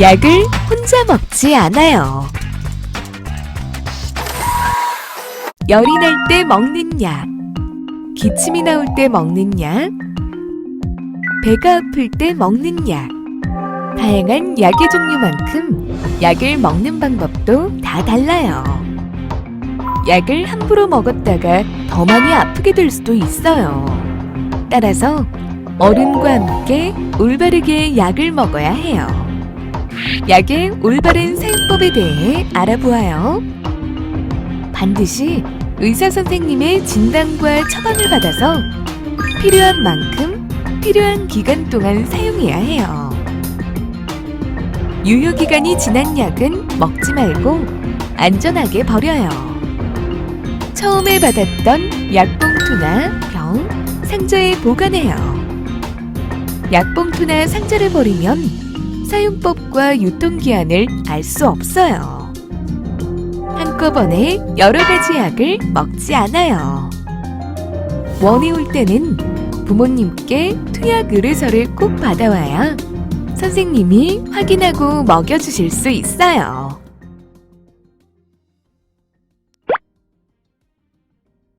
약을 혼자 먹지 않아요. 열이 날 때 먹는 약, 기침이 나올 때 먹는 약, 배가 아플 때 먹는 약. 다양한 약의 종류만큼 약을 먹는 방법도 다 달라요. 약을 함부로 먹었다가 더 많이 아프게 될 수도 있어요. 따라서 어른과 함께 올바르게 약을 먹어야 해요. 약의 올바른 사용법에 대해 알아보아요. 반드시 의사 선생님의 진단과 처방을 받아서 필요한 만큼 필요한 기간 동안 사용해야 해요. 유효 기간이 지난 약은 먹지 말고 안전하게 버려요. 처음에 받았던 약봉투나 병, 상자에 보관해요. 약봉투나 상자를 버리면 사용법과 유통기한을 알 수 없어요. 한꺼번에 여러 가지 약을 먹지 않아요. 원이 올 때는 부모님께 투약 의뢰서를 꼭 받아와야 선생님이 확인하고 먹여주실 수 있어요.